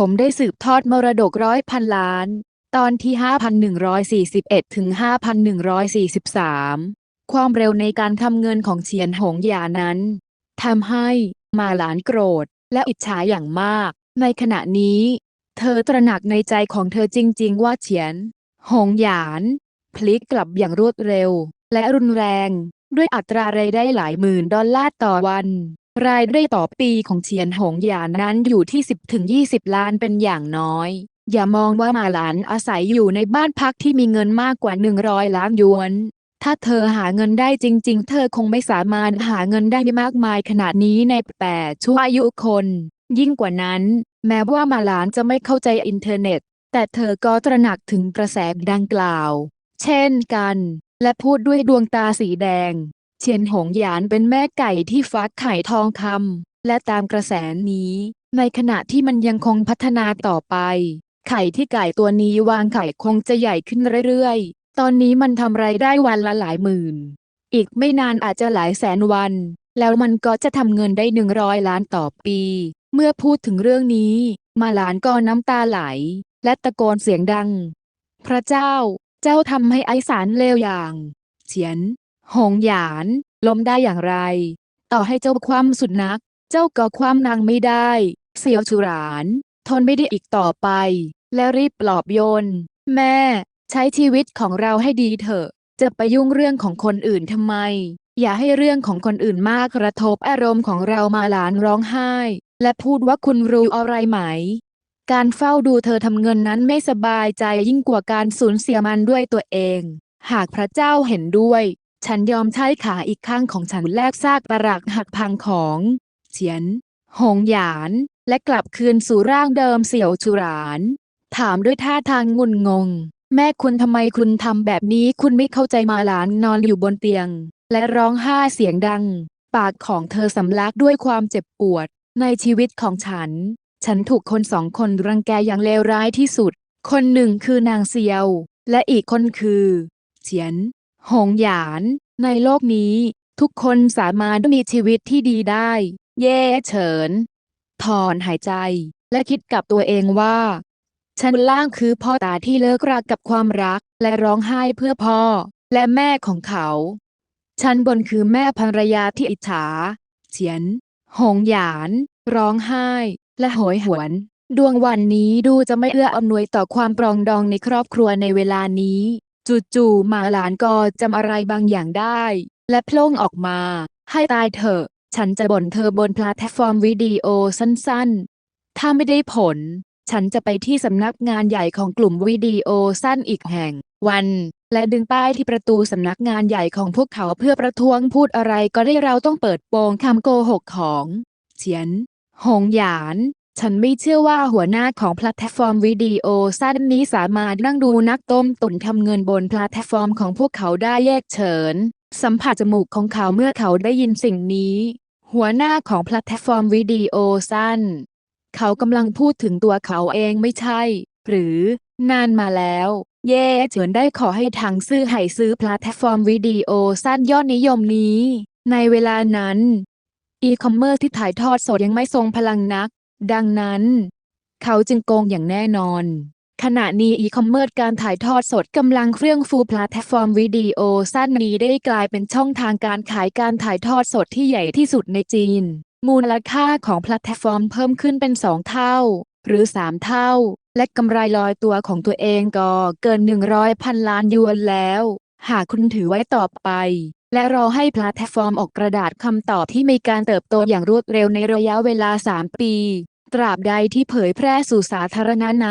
ผมได้สืบทอดมรดกร้อยพันล้าน ตอนที่ 5,141 ถึง 5,143 ความเร็วในการทำเงินของเฉียนหงหยานั้นทำให้มาหลานโกรธและอิจฉาอย่างมาก ในขณะนี้ เธอตระหนักในใจของเธอจริง ๆ ว่าเฉียน หงหยาน พลิกกลับอย่างรวดเร็ว และรุนแรงด้วยอัตรารายได้หลายหมื่นดอลลาร์ต่อวัน รายได้ต่อปีของเฉียนหงหยานนั้นอยู่ที่ 10ถึง20 ล้านเป็นอย่างน้อย อย่ามองว่ามาหลานอาศัยอยู่ในบ้านพักที่มีเงินมากกว่า 100 ล้านหยวน ถ้าเธอหาเงินได้จริง ๆ เธอคงไม่สามารถหาเงินได้มากมายขนาดนี้ในแปดชั่วอายุคน ยิ่งกว่านั้น แม้ว่ามาหลานจะไม่เข้าใจอินเทอร์เน็ต แต่เธอก็ตระหนักถึงกระแสดังกล่าว เช่นกัน และพูดด้วยดวงตาสีแดง เชียนหงหยานเป็นแม่ไก่ที่ฟักไข่ทองคำและตามกระแสนี้ ในขณะที่มันยังคงพัฒนาต่อไป ไข่ที่ไก่ตัวนี้วางไข่คงจะใหญ่ขึ้นเรื่อยๆ ตอนนี้มันทำไรายได้วันละหลายหมื่น อีกไม่นานอาจจะหลายแสนวัน แล้วมันก็จะทำเงินได้หนึ่งร้อยล้านต่อปี เมื่อพูดถึงเรื่องนี้ มาหลานก็น้ำตาไหล และตะโกนเสียงดัง พระเจ้า เจ้าทำให้ไอสารเลวอย่างเฉียน หงหยานล้มได้อย่างไร ต่อให้เจ้าคว่ำสุดนัก เจ้าก็คว่ำนางไม่ได้ เสียวฉุราน ทนไม่ได้อีกต่อไป และรีบปลอบโยน แม่ ใช้ชีวิตของเราให้ดีเถอะ จะไปยุ่งเรื่องของคนอื่นทำไม อย่าให้เรื่องของคนอื่นมากกระทบอารมณ์ของเรามาหลานร้องไห้ และพูดว่าคุณรู้อะไรไหม การเฝ้าดูเธอทำเงินนั้นไม่สบายใจยิ่งกว่าการสูญเสียมันด้วยตัวเอง หากพระเจ้าเห็นด้วย ฉันยอมใช้ขาอีกข้างของฉันแลกซากปรักหักพังของเฉียน หงหยาน และกลับคืนสู่ร่างเดิมเสี่ยวชุราน ถามด้วยท่าทางงุนงง แม่คุณทำไมคุณทำแบบนี้คุณไม่เข้าใจมาหลานนอนอยู่บนเตียง และร้องไห้เสียงดัง ปากของเธอสำลักด้วยความเจ็บปวด ในชีวิตของฉัน ฉันถูกคนสองคนรังแกอย่างเลวร้ายที่สุด คนหนึ่งคือนางเซียว และอีกคนคือเฉียน หงหยาน ในโลกนี้ ทุกคนสามารถมีชีวิตที่ดีได้ เย่เฉิน ถอนหายใจ และคิดกับตัวเองว่า ฉันล่างคือพ่อตาที่เลิกรากับความรัก และร้องไห้เพื่อพ่อ และแม่ของเขา ฉันบนคือแม่ภรรยาที่อิจฉา เฉียน หงหยาน ร้องไห้ และโหยหวน ดวงวันนี้ดูจะไม่เอื้ออำนวยต่อความปรองดองในครอบครัวในเวลานี้ จู่ๆหมาหลานก็จำอะไรบางอย่างได้ และโพล่งออกมา ให้ตายเถอะ ฉันจะบ่นเธอบนแพลตฟอร์มวิดีโอสั้นๆ ถ้าไม่ได้ผล ฉันจะไปที่สำนักงานใหญ่ของกลุ่มวิดีโอสั้นอีกแห่ง วัน และดึงป้ายที่ประตูสำนักงานใหญ่ของพวกเขาเพื่อประท้วงพูดอะไรก็ได้เราต้องเปิดโปงคำโกหกของเฉียน หงหยาน ฉันไม่เชื่อว่าหัวหน้าของแพลตฟอร์มวิดีโอสั้นนี้สามารถนั่งดูนักต้มตุ๋นทำเงินบนแพลตฟอร์มของพวกเขาได้แยกเฉิน สัมผัสจมูกของเขาเมื่อเขาได้ยินสิ่งนี้ หัวหน้าของแพลตฟอร์มวิดีโอสั้น เขากำลังพูดถึงตัวเขาเองไม่ใช่ หรือนานมาแล้ว เย่เฉินได้ขอให้ทางซื้อให้ซื้อแพลตฟอร์มวิดีโอสั้นยอดนิยมนี้ ในเวลานั้นอีคอมเมิร์ซที่ถ่ายทอดสดยังไม่ทรงพลังนัก ดังนั้น เขาจึงโกงอย่างแน่นอน ขณะนี้อีคอมเมิร์ซการถ่ายทอดสดกำลังเครื่องฟูลแพลตฟอร์มวิดีโอสั้นนี้ได้กลายเป็นช่องทางการขายการถ่ายทอดสดที่ใหญ่ที่สุดในจีน มูลค่าของแพลตฟอร์มเพิ่มขึ้นเป็นสองเท่า หรือสามเท่า และกำไรลอยตัวของตัวเองก็เกิน 100พันล้านยวนแล้ว หากคุณถือไว้ต่อไปและรอให้แพลตฟอร์มออกกระดาษคำตอบที่มีการเติบโตอย่างรวดเร็วในระยะเวลา 3 ปี ตราบใดที่เผยแพร่สู่สาธารณะใน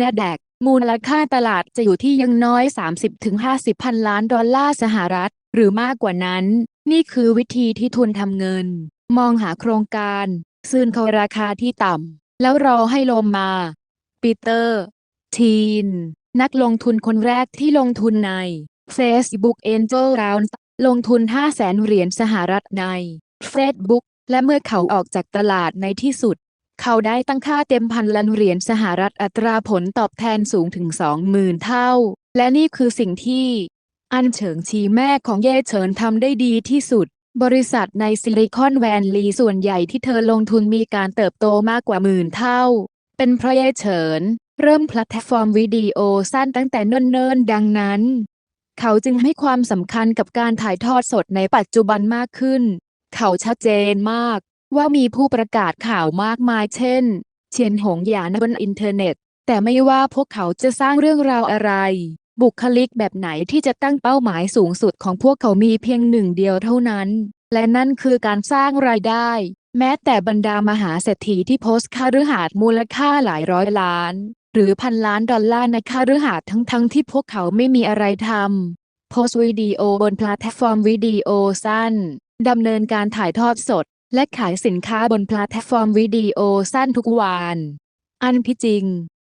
n a d a q มูลค่าตลาดจะอยู่ที่ยังน้อย 30-50 พันล้านดอลลาร์สหรัฐ หรือมากกว่านั้น นี่คือวิธีที่ทุนทำเงิน มองหาโครงการ ซื้อเขาราคาที่ต่ำ แล้วรอให้ลมมา ปีเตอร์ ทีน นักลงทุนคนแรกที่ลงทุนใน Facebook Angel Round ลงทุน 5 0 0แสนเหรียญสหรัฐใน Facebook และเมื่อเขาออกจากตลาดในที่สุด เขาได้ตั้งค่าเต็มพันล้านเหรียญสหรัฐอัตราผลตอบแทนสูงถึง20,000เท่า และนี่คือสิ่งที่ อันเฉิงชีแม่ของเย่เฉินทำได้ดีที่สุด บริษัทในซิลิคอนแวลลีส่วนใหญ่ที่เธอลงทุนมีการเติบโตมากกว่าหมื่นเท่า เป็นเพราะเย่เฉิน เริ่มแพลตฟอร์มวิดีโอสั้นตั้งแต่เนิ่นๆ ดังนั้น เขาจึงให้ความสำคัญกับการถ่ายทอดสดในปัจจุบันมากขึ้น เขาชัดเจนมาก ว่ามีผู้ประกาศข่าวมากมายเช่น เชียนหงหยานบนอินเทอร์เน็ต แต่ไม่ว่าพวกเขาจะสร้างเรื่องราวอะไร บุคลิกแบบไหนที่จะตั้งเป้าหมายสูงสุดของพวกเขามีเพียงหนึ่งเดียวเท่านั้น และนั่นคือการสร้างรายได้ แม้แต่บรรดามหาเศรษฐีที่โพสต์ค่าฤหาสน์มูลค่าหลายร้อยล้าน หรือพันล้านดอลลาร์ในค่าฤหาสน์ทั้งๆที่พวกเขาไม่มีอะไรทำโพสต์วิดีโอบนแพลตฟอร์มวิดีโอสั้นดำเนินการถ่ายทอดสด และขายสินค้าบนแพลตฟอร์มวิดีโอสั้นทุกวัน อันที่จริง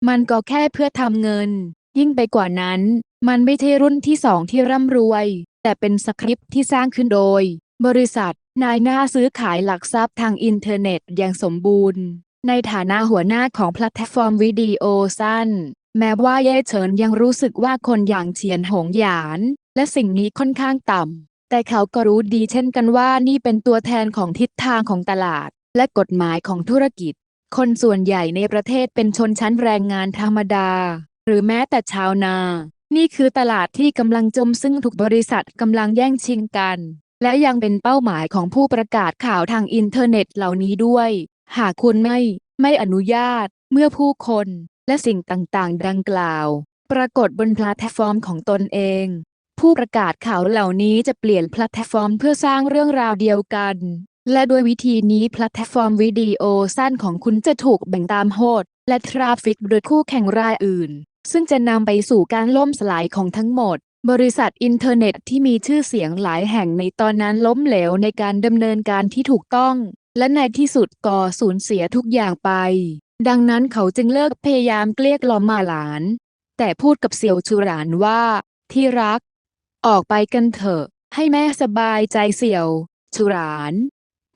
มันก็แค่เพื่อทำเงิน ยิ่งไปกว่านั้น มันไม่ใช่รุ่นที่สองที่ร่ำรวย แต่เป็นสคริปต์ที่สร้างขึ้นโดย บริษัท นายหน้าซื้อขายหลักทรัพย์ทางอินเทอร์เน็ตอย่างสมบูรณ์ ในฐานะหัวหน้าของแพลตฟอร์มวิดีโอสั้น แม้ว่าเย่เฉินยังรู้สึกว่าคนอย่างเฉียนหงหยาน และสิ่งนี้ค่อนข้างต่ำ แต่เขาก็รู้ดีเช่นกันว่านี่เป็นตัวแทนของทิศทางของตลาด และกฎหมายของธุรกิจ คนส่วนใหญ่ในประเทศเป็นชนชั้นแรงงานธรรมดา หรือแม้แต่ชาวนา นี่คือตลาดที่กำลังจมซึ่งถูกบริษัทกำลังแย่งชิงกัน และยังเป็นเป้าหมายของผู้ประกาศข่าวทางอินเทอร์เน็ตเหล่านี้ด้วย หากคุณไม่ไม่อนุญาต เมื่อผู้คนและสิ่งต่างๆ ดังกล่าว ปรากฏบนแพลตฟอร์มของตนเอง ผู้ประกาศข่าวเหล่านี้จะเปลี่ยนแพลตฟอร์มเพื่อสร้างเรื่องราวเดียวกัน และด้วยวิธีนี้แพลตฟอร์มวิดีโอสั้นของคุณจะถูกแบ่งตามโฮสต์และทราฟิกโดยคู่แข่งรายอื่น ซึ่งจะนำไปสู่การล่มสลายของทั้งหมด บริษัทอินเทอร์เน็ตที่มีชื่อเสียงหลายแห่งในตอนนั้นล้มเหลวในการดำเนินการที่ถูกต้อง และในที่สุดก็สูญเสียทุกอย่างไป ดังนั้นเขาจึงเลิกพยายามเกลี้ยกล่อมมาหลาน แต่พูดกับเสี่ยวชูหลานว่า ที่รัก ออกไปกันเถอะ ให้แม่สบายใจเสี่ยวชูหลาน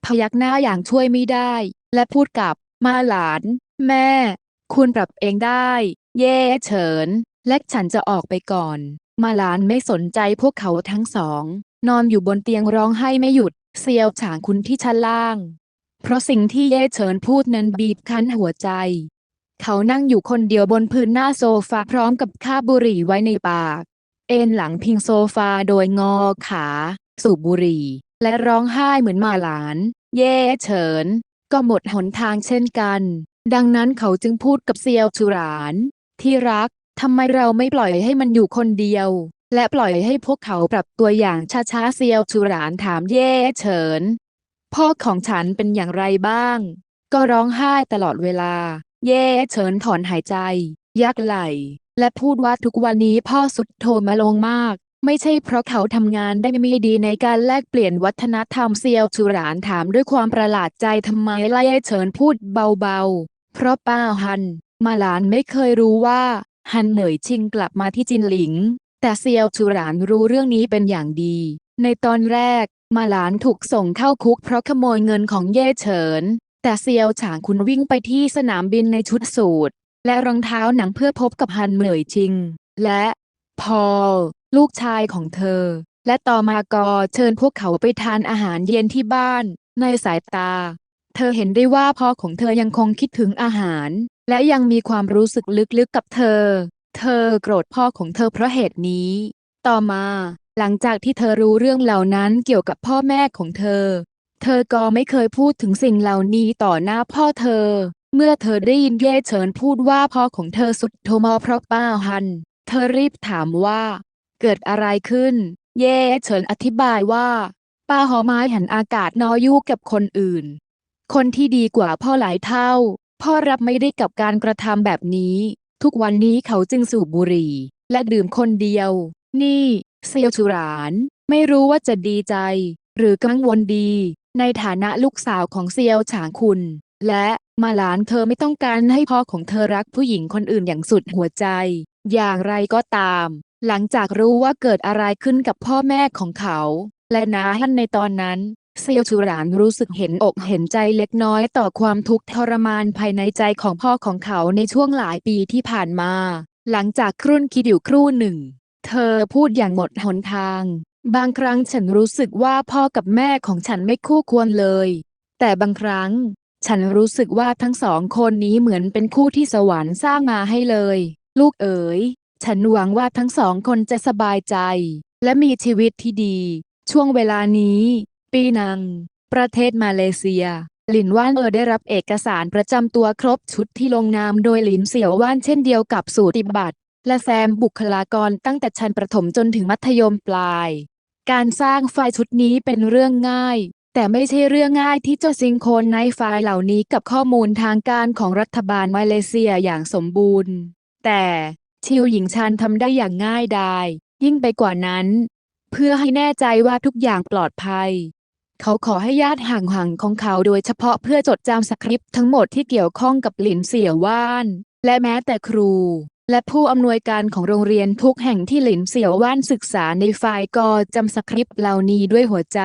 พยักหน้าอย่างช่วยไม่ได้ และพูดกับมาหลาน แม่ คุณปรับเองได้ เย่เฉิน และฉันจะออกไปก่อน มาหลานไม่สนใจพวกเขาทั้งสอง นอนอยู่บนเตียงร้องไห้ไม่หยุด เซียวฉางคุณที่ชั้นล่าง เพราะสิ่งที่เย่เฉินพูดนั้นบีบคั้นหัวใจ เขานั่งอยู่คนเดียวบนพื้นหน้าโซฟาพร้อมกับคาบบุหรี่ไว้ในปาก เอนหลังพิงโซฟาโดยงอขา สูบบุหรี่ และร้องไห้เหมือนมาหลาน เย่เฉิน ก็หมดหนทางเช่นกัน ดังนั้นเขาจึงพูดกับเซียวชูหลาน ที่รักทำไมเราไม่ปล่อยให้มันอยู่คนเดียว และปล่อยให้พวกเขาปรับตัวอย่างช้าๆเซียวชูหลานถามเย่เฉิน พ่อของฉันเป็นอย่างไรบ้าง ก็ร้องไห้ตลอดเวลา เย่เฉินถอนหายใจ ยักไหล และพูดว่าทุกวันนี้พ่อสุดโทมาลงมาก ไม่ใช่เพราะเขาทำงานได้ไม่ดีในการแลกเปลี่ยนวัฒนธรรมเซียวชูหลานถามด้วยความประหลาดใจทำไมไล่เยเฉินพูดเบาๆ เพราะป้าฮัน มาหลานไม่เคยรู้ว่า ฮันเหนื่อยชิงกลับมาที่จินหลิง แต่เซียวชูหลานรู้เรื่องนี้เป็นอย่างดี ในตอนแรก มาหลานถูกส่งเข้าคุกเพราะขโมยเงินของเย่เฉิน แต่เซียวฉางคุณวิ่งไปที่สนามบินในชุดสูท และรองเท้าหนังเพื่อพบกับฮันเหมยชิง และพอลลูกชายของเธอ และต่อมาก็เชิญพวกเขาไปทานอาหารเย็นที่บ้าน ในสายตา เธอเห็นได้ว่าพ่อของเธอยังคงคิดถึงอาหาร และยังมีความรู้สึกลึกๆกับเธอ เธอโกรธพ่อของเธอเพราะเหตุนี้ ต่อมาหลังจากที่เธอรู้เรื่องเหล่านั้นเกี่ยวกับพ่อแม่ของเธอ เธอก็ไม่เคยพูดถึงสิ่งเหล่านี้ต่อหน้าพ่อเธอ เมื่อเธอได้ยินเย่เฉินพูดว่าพ่อของเธอสุดโทมอเพราะป้าฮัน เธอรีบถามว่า เกิดอะไรขึ้น เย่เฉินอธิบายว่า ป้าหอไม้หันอากาศนอยุกับคนอื่น คนที่ดีกว่าพ่อหลายเท่า พ่อรับไม่ได้กับการกระทำแบบนี้ ทุกวันนี้เขาจึงสูบบุหรี่ และดื่มคนเดียว นี่เซียวชูหลาน ไม่รู้ว่าจะดีใจ หรือกังวลดี ในฐานะลูกสาวของเซียวฉางคุณ และมาหลานเธอไม่ต้องการให้พ่อของเธอรักผู้หญิงคนอื่นอย่างสุดหัวใจ อย่างไรก็ตาม หลังจากรู้ว่าเกิดอะไรขึ้นกับพ่อแม่ของเขา และน้าฮันในตอนนั้น เซียวชูหลานรู้สึกเห็นอกเห็นใจเล็กน้อยต่อความทุกข์ทรมานภายในใจของพ่อของเขาในช่วงหลายปีที่ผ่านมา หลังจากครุ่นคิดอยู่ครู่หนึ่ง เธอพูดอย่างหมดหนทาง บางครั้งฉันรู้สึกว่าพ่อกับแม่ของฉันไม่คู่ควรเลย แต่บางครั้ง ฉันรู้สึกว่าทั้งสองคนนี้เหมือนเป็นคู่ที่สวรรค์สร้างมาให้เลย ลูกเอ๋ย ฉันหวังว่าทั้งสองคนจะสบายใจ และมีชีวิตที่ดี ช่วงเวลานี้ ปีนัง ประเทศมาเลเซีย หลินว่านเออได้รับเอกสารประจำตัวครบชุดที่ลงนามโดยหลินเสี่ยวว่านเช่นเดียวกับสูติบัตรและแซมบุคลากรตั้งแต่ชั้นประถมจนถึงมัธยมปลาย การสร้างไฟล์ชุดนี้เป็นเรื่องง่าย แต่ไม่ใช่เรื่องง่ายที่จะซิงโครนในไฟล์เหล่านี้กับข้อมูลทางการของรัฐบาลมาเลเซียอย่างสมบูรณ์ แต่ชิวหญิงชานทำได้อย่างง่ายดายยิ่งไปกว่านั้น เพื่อให้แน่ใจว่าทุกอย่างปลอดภัย เขาขอให้ญาติห่างๆของเขาโดยเฉพาะเพื่อจดจำสคริปต์ทั้งหมดที่เกี่ยวข้องกับหลินเสี่ยวว่าน และแม้แต่ครู และผู้อำนวยการของโรงเรียนทุกแห่งที่หลินเสี่ยวว่านศึกษาในไฟล์ก็จำสคริปต์เหล่านี้ด้วยหัวใจ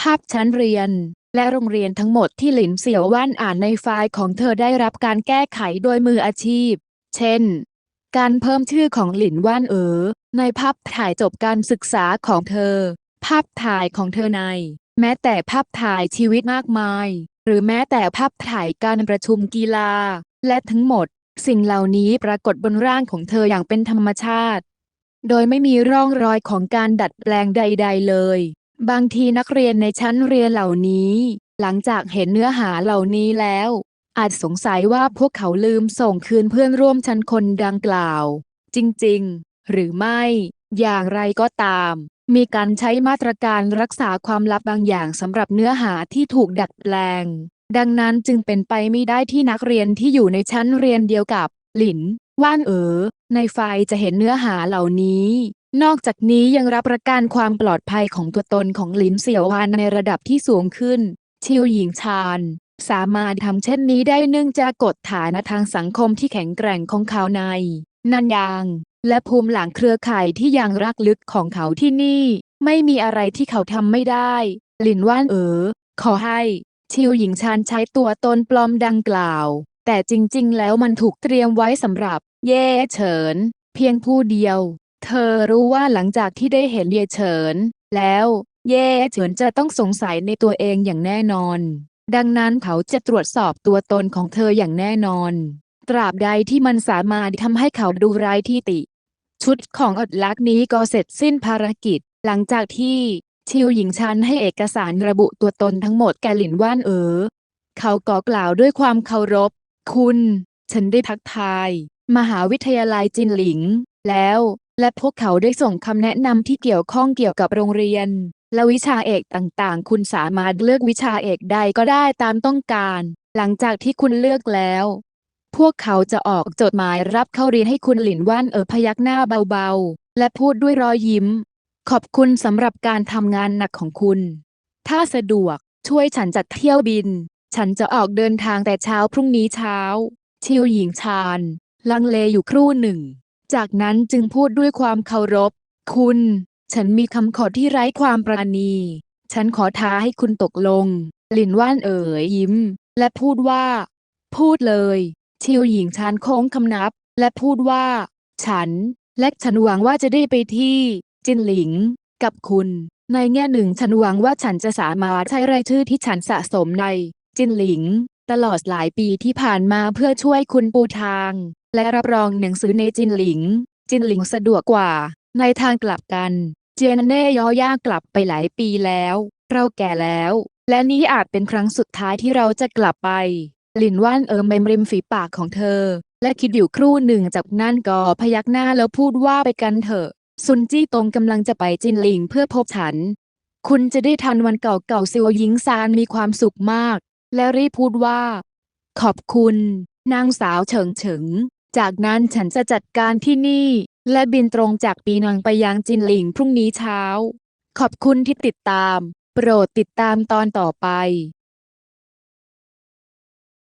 ภาพชั้นเรียน และโรงเรียนทั้งหมดที่หลินเสี่ยวว่านอ่านในไฟล์ของเธอได้รับการแก้ไขโดยมืออาชีพ เช่น การเพิ่มชื่อของหลินว่านเอ๋อในภาพถ่ายจบการศึกษาของเธอ ภาพถ่ายของเธอใน แม้แต่ภาพถ่ายชีวิตมากมาย หรือแม้แต่ภาพถ่ายการประชุมกีฬา และทั้งหมด สิ่งเหล่านี้ปรากฏบนร่างของเธออย่างเป็นธรรมชาติ โดยไม่มีร่องรอยของการดัดแปลงใด ๆ เลย บางทีนักเรียนในชั้นเรียนเหล่านี้ หลังจากเห็นเนื้อหาเหล่านี้แล้ว อาจสงสัยว่าพวกเขาลืมส่งคืนเพื่อนร่วมชั้นคนดังกล่าว จริงๆ หรือไม่ อย่างไรก็ตาม มีการใช้มาตรการรักษาความลับบางอย่างสำหรับเนื้อหาที่ถูกดัดแปลง ดังนั้นจึงเป็นไปไม่ได้ที่นักเรียนที่อยู่ในชั้นเรียนเดียวกับ หลิน ว่านเอ๋อในไฟล์จะเห็นเนื้อหาเหล่านี้ นอกจากนี้ยังรับประกันความปลอดภัยของตัวตนของหลินเสี่ยววานในระดับที่สูงขึ้น ชิวหญิงชาญ สามารถทำเช่นนี้ได้เนื่องจากกฎฐานะทางสังคมที่แข็งแกร่งของเขาใน นันยาง และภูมิหลังเครือข่ายที่ยังรักลึกของเขาที่นี่ ไม่มีอะไรที่เขาทำไม่ได้ หลินว่านเอ๋อขอให้ ชิวหญิงชานใช้ตัวตนปลอมดังกล่าว แต่จริงๆ แล้วมันถูกเตรียมไว้สำหรับ เย่เฉิน เพียงผู้เดียว เธอรู้ว่าหลังจากที่ได้เห็นเย่เฉิน แล้ว เย่เฉินจะต้องสงสัยในตัวเองอย่างแน่นอน ดังนั้นเขาจะตรวจสอบตัวตนของเธออย่างแน่นอน ตราบใดที่มันสามารถทำให้เขาดูไร้ที่ติ ชุดของอดลักษ์นี้ก็เสร็จสิ้นภารกิจ หลังจากที่ชิวหญิงชันให้เอกสารระบุตัวตนทั้งหมดแก่หลินว่านเอ๋อเขาก็กล่าวด้วยความเคารพ คุณ ฉันได้ทักทาย มหาวิทยาลัยจินหลิง แล้ว และพวกเขาได้ส่งคำแนะนำที่เกี่ยวข้องเกี่ยวกับโรงเรียน และวิชาเอกต่างๆ คุณสามารถเลือกวิชาเอกใดก็ได้ตามต้องการ หลังจากที่คุณเลือกแล้ว พวกเขาจะออกจดหมายรับเข้าเรียนให้คุณหลินว่านเออพยักหน้าเบาๆ และพูดด้วยรอยยิ้ม ขอบคุณสำหรับการทำงานหนักของคุณ ถ้าสะดวกช่วยฉันจัดเที่ยวบิน ฉันจะออกเดินทางแต่เช้าพรุ่งนี้เช้า ชิวหญิงชาญ ลังเลอยู่ครู่หนึ่ง จากนั้นจึงพูดด้วยความเคารพ คุณ ฉันมีคำขอที่ไร้ความปราณี ฉันขอท้าให้คุณตกลง หลินว่านเอ๋ยยิ้ม และพูดว่า พูดเลย ชิวหญิงชานโค้งคำนับ และพูดว่า ฉัน และฉันหวังว่าจะได้ไปที่ จินหลิง กับคุณ ในแง่หนึ่งฉันหวังว่าฉันจะสามารถใช้รายชื่อที่ฉันสะสมใน จินหลิงตลอดหลายปีที่ผ่านมาเพื่อช่วยคุณปูทาง และรับรองหนังสือในจินหลิง จินหลิงสะดวกกว่า ในทางกลับกัน เจยนเน่ย่อย่ากลับไปหลายปีแล้ว เราแก่แล้ว และนี้อาจเป็นครั้งสุดท้ายที่เราจะกลับไป หลินว่านเอิมเมมริมฝีปากของเธอ และคิดอยู่ครู่หนึ่งจากนั้นก็พยักหน้าแล้วพูดว่าไปกันเถอะซุนจี้ตรงกำลังจะไปจินหลิงเพื่อพบฉัน คุณจะได้ทันวันเก่าๆซิวหญิงซานมีความสุขมาก และรีบพูดว่า ขอบคุณ นางสาวเฉิงเฉิง จากนั้นฉันจะจัดการที่นี่ และบินตรงจากปีนังไปยังจินหลิงพรุ่งนี้เช้า ขอบคุณที่ติดตาม โปรดติดตามตอนต่อไป